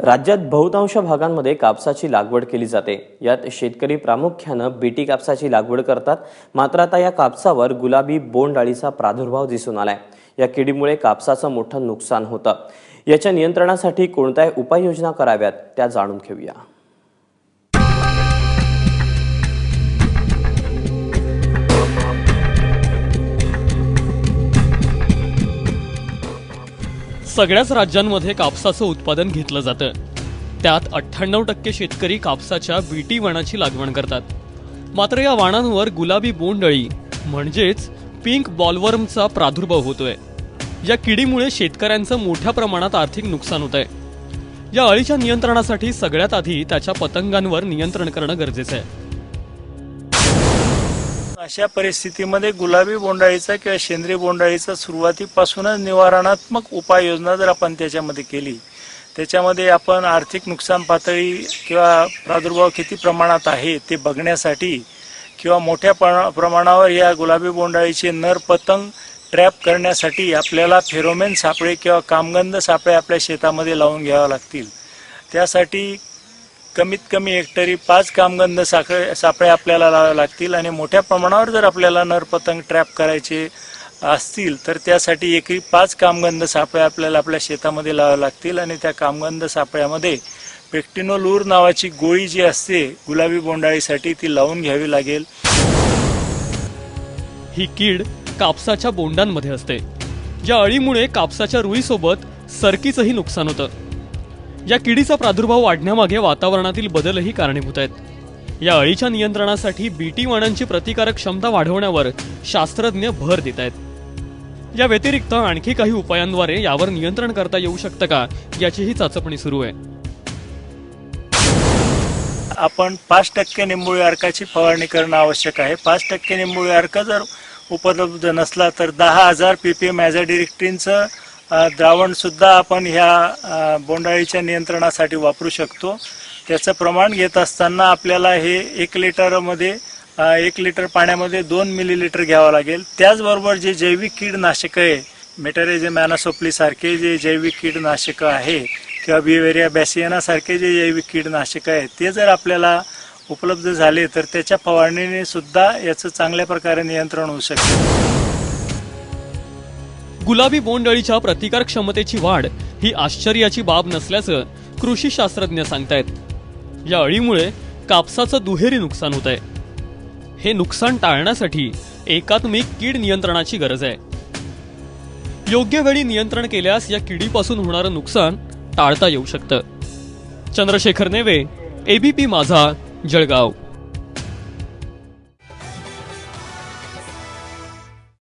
राज्यात बहुतांश भागांमध्ये कापसाची लागवड केली जाते. यात शेतकरी प्रामुख्यानं बीटी कापसाची लागवड करतात. मात्र आता या कापसावर गुलाबी बोंडअळीचा प्रादुर्भाव दिसून आलाय. या किडीमुळे कापसाचं मोठं नुकसान होतं. याच्या नियंत्रणासाठी कोणत्या उपाययोजना कराव्यात त्या जाणून घेऊया. सगळ्याच राज्यांमध्ये कापसाचं उत्पादन घेतलं जातं. त्यात अठ्ठ्याण्णव टक्के शेतकरी कापसाच्या बीटी वाणाची लागवण करतात. मात्र या वाणांवर गुलाबी बोंडअळी म्हणजेच पिंक बॉलवर्मचा प्रादुर्भाव होतोय. या किडीमुळे शेतकऱ्यांचं मोठ्या प्रमाणात आर्थिक नुकसान होत आहे या अळीच्या नियंत्रणासाठी सगळ्यात आधी त्याच्या पतंगांवर नियंत्रण करणं गरजेचं आहे. अशा परिस्थितीमध्ये गुलाबी बोंडाळीचा किंवा सेंद्रिय बोंडाळीचा सुरुवातीपासूनच निवारणात्मक उपाययोजना जर आपण त्याच्यामध्ये केली त्याच्यामध्ये आपण आर्थिक नुकसान पातळी किंवा प्रादुर्भाव किती प्रमाणात आहे ते बघण्यासाठी किंवा मोठ्या प्रमाणावर या गुलाबी बोंडाळीचे नर पतंग ट्रॅप करण्यासाठी आपल्याला फेरोमेन सापळे किंवा कामगंध सापळे आपल्या शेतामध्ये लावून घ्यावे लागतील. त्यासाठी कमीत कमी हेक्टरी पाच कामगंध साखळे सापळे आपल्याला लावावे लागतील आणि मोठ्या प्रमाणावर जर आपल्याला नरपतंग ट्रॅप करायचे असतील तर त्यासाठी एकरी पाच कामगंध सापळे आपल्याला आपल्या शेतामध्ये लावावे लागतील आणि त्या कामगंध सापळ्यामध्ये पेक्टिनोलूर नावाची गोळी जी असते गुलाबी बोंडाळीसाठी ती लावून घ्यावी लागेल. ही कीड कापसाच्या बोंडांमध्ये असते. या अळीमुळे कापसाच्या रुईसोबत सरकीचंही नुकसान होतं. या किडीचा प्रादुर्भाव वाढण्यामागे वातावरणातील बदलही कारणीभूत आहेत. या अळीच्या नियंत्रणासाठी बीटी वाणांची प्रतिकारक क्षमता वाढवण्यावर शास्त्रज्ञ भर देत आहेत. या व्यतिरिक्त आणखी काही उपायांद्वारे यावर नियंत्रण करता येऊ शकतं का याचीही चाचपणी सुरू आहे. आपण पाच टक्के निंबोळी अर्काची फवारणी करणं आवश्यक आहे. पाच टक्के निंबोळी अर्क जर उपलब्ध नसला तर दहा हजार पी पी मॅझाडिरेक्टिनचं द्रावण सुद्धा आपण ह्या बोंडाळीच्या नियंत्रणासाठी वापरू शकतो. त्याचं प्रमाण घेत असताना आपल्याला हे एक लिटरमध्ये एक लिटर पाण्यामध्ये दोन मिलीलिटर घ्यावं लागेल. त्याचबरोबर जे जैविक कीडनाशकं आहे मेटरेजे मॅनासोपलीसारखे जे जैविक कीडनाशकं आहे किंवा बिवेरिया बॅसियनासारखे जे जैविक कीडनाशकं आहे ते जर आपल्याला उपलब्ध झाले तर त्याच्या फवारणीने सुद्धा याचं चांगल्या प्रकारे नियंत्रण होऊ शकते. गुलाबी बोंडअळीच्या प्रतिकार क्षमतेची वाढ ही आश्चर्याची बाब नसल्याचं कृषी शास्त्रज्ञ सांगतायत. या अळीमुळे कापसाचं दुहेरी नुकसान होत आहे हे नुकसान टाळण्यासाठी एकात्मिक कीड नियंत्रणाची गरज आहे. योग्य वेळी नियंत्रण केल्यास या किडीपासून होणारं नुकसान टाळता येऊ शकतं. चंद्रशेखर नेवे एबीपी माझा जळगाव.